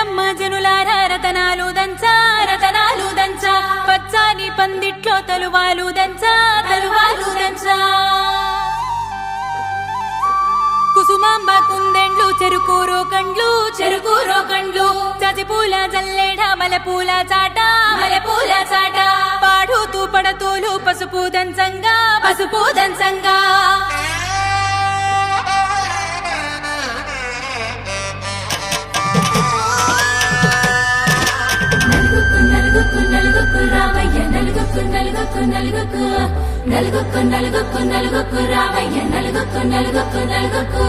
రమ్మ జనులారా రతనాలు దంచా రతనాలు దంచా. పచ్చాని పందిట్లో తలువాలు దంచా తలువాలు దంచా. కుసుమాంబ కుందెండ్లు చెరుకూరో కండ్లు చెరుకూరో కండ్లు. చజిపూల జల్లేడ మలపూల చాట మలపూల చాట. పాడుతూ పడతూలు పసుపు దంచంగా పసుపు దంచంగా. నలుగుకు నలుగుకు రామయ్య నలుగుకు నలుగుకు నలుగుకు నలుగుకు నలుగుకు నలుగుకు రామయ్య నలుగుకు నలుగుకు నలుగుకు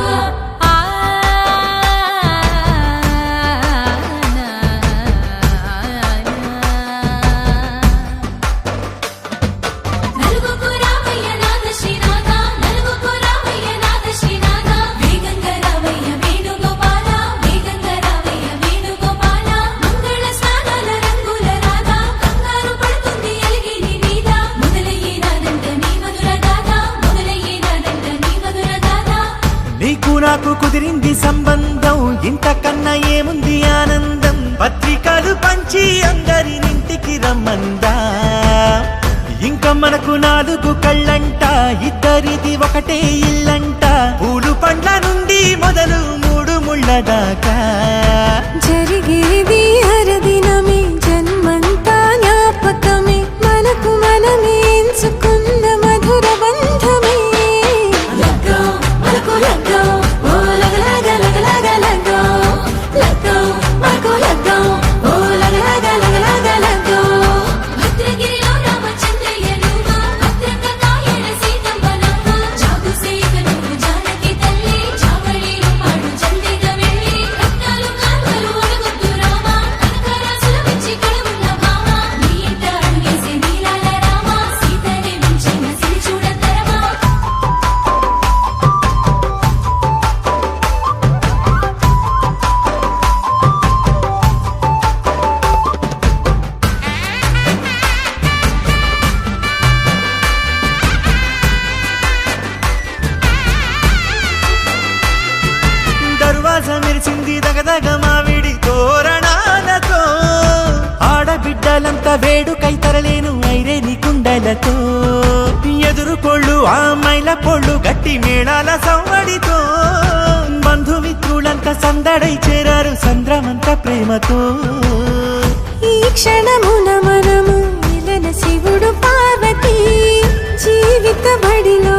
ఇల్లంట. పూలు పండ్ల నుండి మొదలు మూడు ముళ్ళ దాకా. కట్టి మేళాల సంవడితో బంధుమిత్రులంతా సందడై చేరారు సంద్రమంత ప్రేమతో. ఈ క్షణమున మనము శివుడు పార్వతి జీవిత బడిలో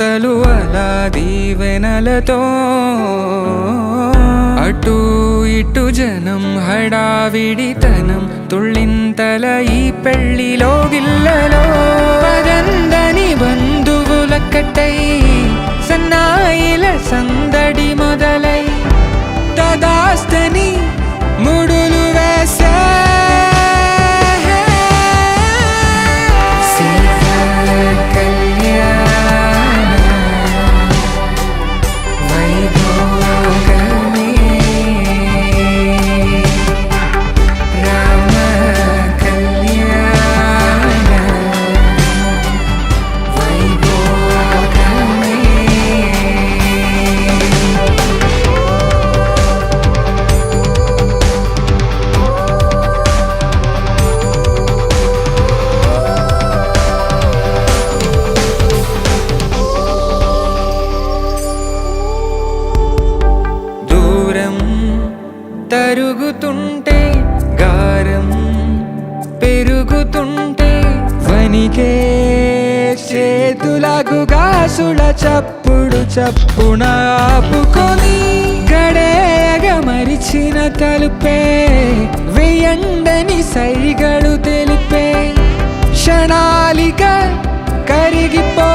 తలువల అలా దీవెనలతో అటు ఇటు జనం హడావిడితనం తుళ్ళింతల ఈ పెళ్ళిలో గిల్లలో చప్పుడు చప్పున ఆపుకొని గడేయగ మరిచిన తలుపే వెయ్యండని సైగడు తెలిపే క్షణాలిక కరిగిపో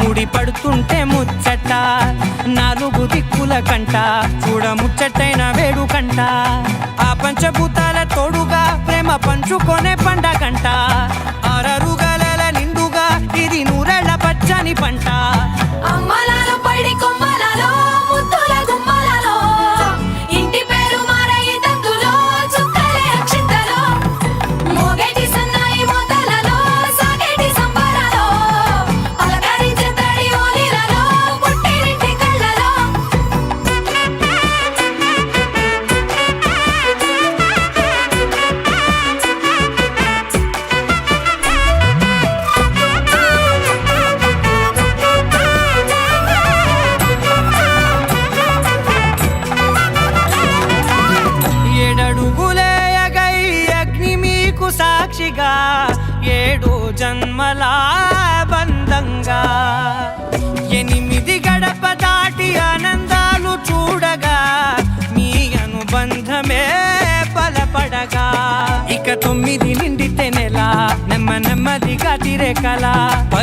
గుడి పడుతుంటే ముచ్చట. నాలుగు దిక్కుల కంట చూడ ముచ్చటైన వేడు కంట. ఆ పంచభూతాల తోడుగా ప్రేమ పంచుకొనే పండ కంట ఆరరుగల నిండుగా ఇది నూరళ్ళ పచ్చని పంట. అమ్మలా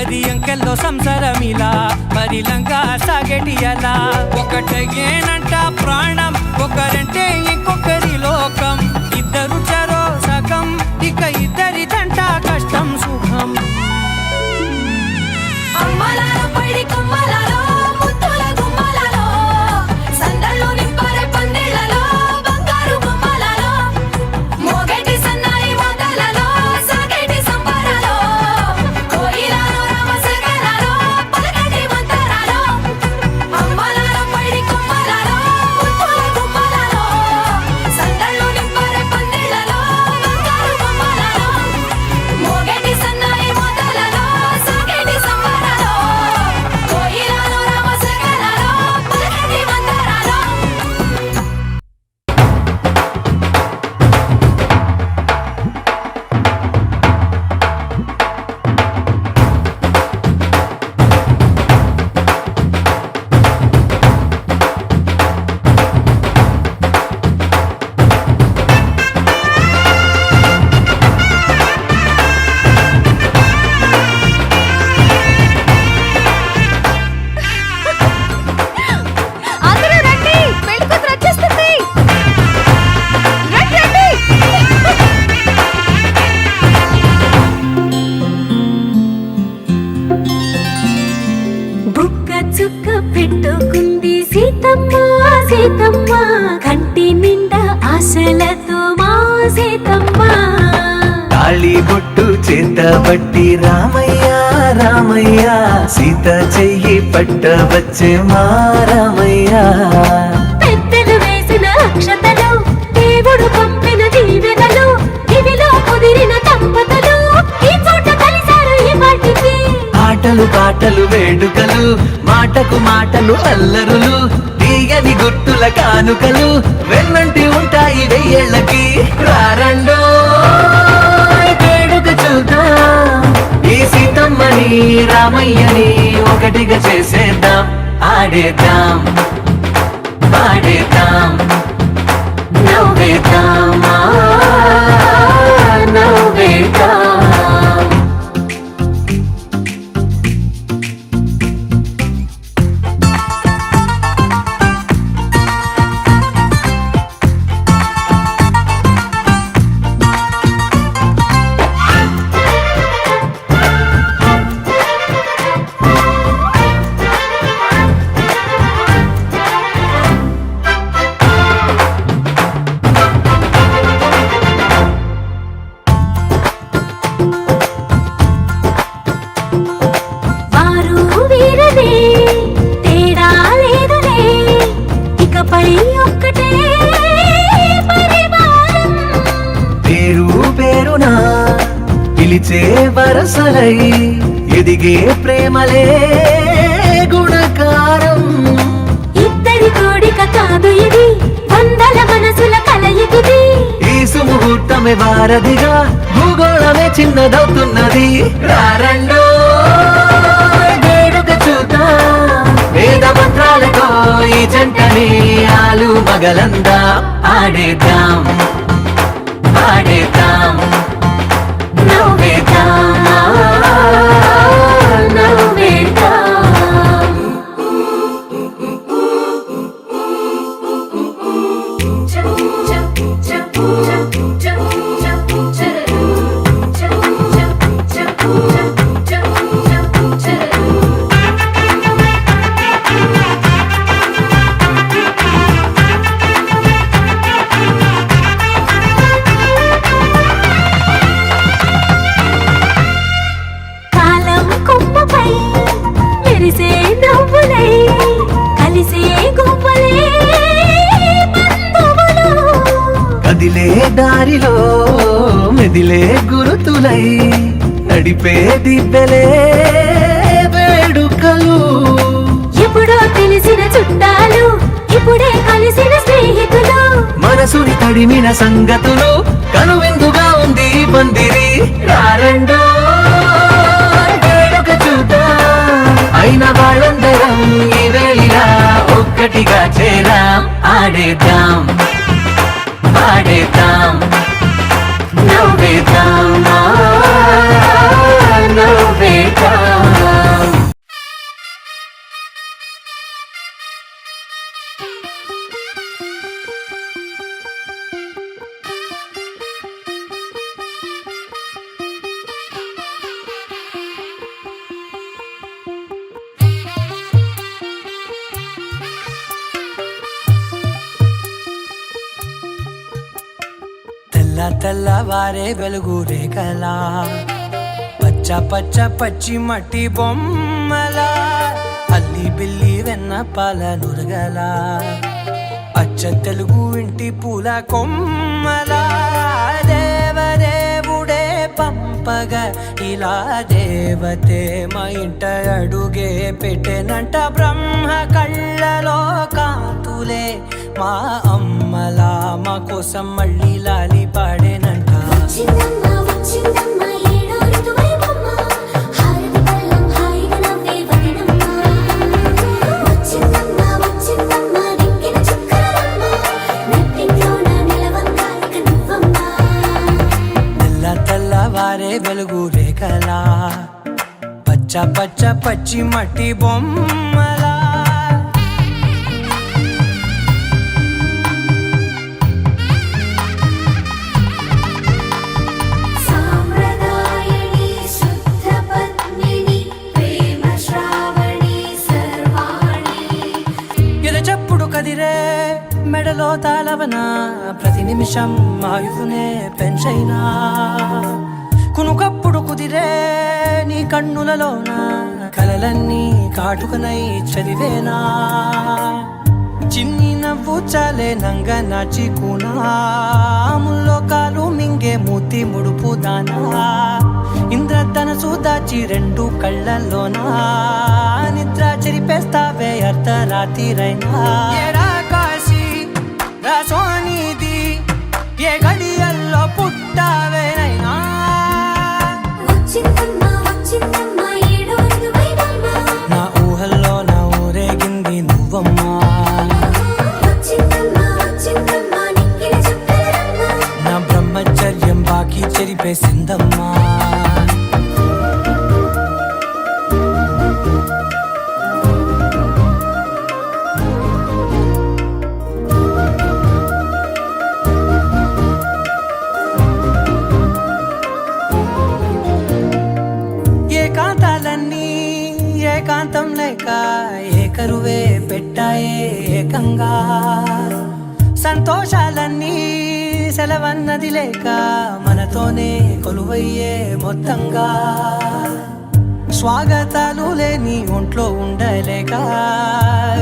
ఉదయంకెళ్ళు సంసారమిలా? మరి లంకా ఒకటే ఒకటేనంట ప్రాణం ఒకరంటే ఇంకో చుక్క పెట్టుకుంది సీతమ్మ సీతమ్మ. కంటి నిండా ఆశలతో మా సీతమ్మ. తాళి బొట్టు చేత బట్టి రామయ్య రామయ్య. సీత చెయ్యి పట్ట వచ్చే మా రామయ్య. పెద్దలు వేసిన అక్షతలు దేవుడు పాటలు పాటలు వేడుకలు మాటకు మాటలు అల్లరులు తీయని గుర్తుల కానుకలు వెన్నంటి ఉంటాయి వెయ్యేళ్ళకి రారండో. వేడుక చూద్దాం ఈ సీతమ్మని రామయ్యని ఒకటిగా చేసేద్దాం ఆడేద్దాం పాడేద్దాం నవ్వేద్దాం. పిలిచే వరసలై ఎదిగే ప్రేమలే గుణకారం. ఇద్దరి కోడిక కాదు ఇది వందల మనసుల కలయికిది. ఈ సుముహూర్తమే వారధిగా భూగోళమే చిన్నదవుతున్నది. రారండో వేడుక చూద్దాం. వేద మంత్రాలతో ఈ జంటని ఆలు మగలందా ఆడేద్దాం. ఆడేద్దాం. మెదిలే గురుతులై నడిపే దిబ్బెలే వేడుకలు. ఎప్పుడో తెలిసిన చుట్టాలు ఇప్పుడే కలిసిన స్నేహితులు. మనసుని తడిమిన సంగతులు కనువిందుగా ఉంది పందిరి రారండో వేడుక చూద్దాం. అయిన వాళ్ళందరం ఈ వేళ ఒక్కటిగా చేరాం. ఆడేద్దాం. పాడేద్దాం నవ్వేద్దాం ఆ, నవ్వేద్దాం తెల్ల తెల్లవారే వెలుగు రేఖలా పచ్చ పచ్చ పచ్చి మట్టి బొమ్మలా. అల్లి బిల్లి వెన్న పాల నురగలా. అచ్చ తెలుగు ఇంటి పూల కొమ్మలా. దేవదేవుడే పంపగ ఇలా దేవతే మా ఇంట అడుగే పెట్టెనంట బ్రహ్మ కళ్ళలో కాతులే మా అమ్మలా. మా కోసం మళ్ళీ లాలి వెలుగు రేఖలా. పచ్చ పచ్చ పచ్చి మట్టి బొమ్మ. మెడలో తలవనా? ప్రతి నిమిషం ఆయువునే పెంచైనా. కన్నులలోన? కలలన్నీ కాటుకనై చదివేనా? చిన్ని నవ్వు చాలే నంగ నాచికునా? ముల్లోకాలు మింగే మూతి ముడుపు దానా ఇంద్రధనసు దాచి రెండు కళ్ళల్లోనా? నిద్ర చెరిపేస్తావే అర్ధరాత్రిరైనా? ఏరా రా సోనిది ఏ గడియల్లో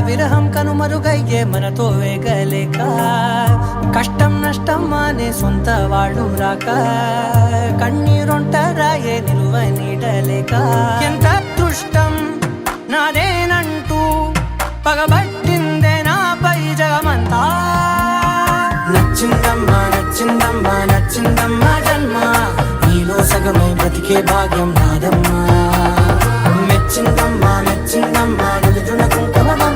విరహం కనుమరుగయ్యే మనతో వేగలేక కష్టం నష్టం అనే సొంత వాడు రాక. కన్నీరొంటరాయే నిలువ నీడలేక ఎంత దుష్టం నాదేనంటూ పగబట్టిందే నాపై జగమంతా. నచ్చిందమ్మా నచ్చిందమ్మా నచ్చిందమ్మా జన్మ. నీలో సగమే బ్రతికే భాగ్యం నాదమ్మా. మెచ్చిందమ్మా మెచ్చిందమ్మా నిలుచున కుంకుమమ్మా.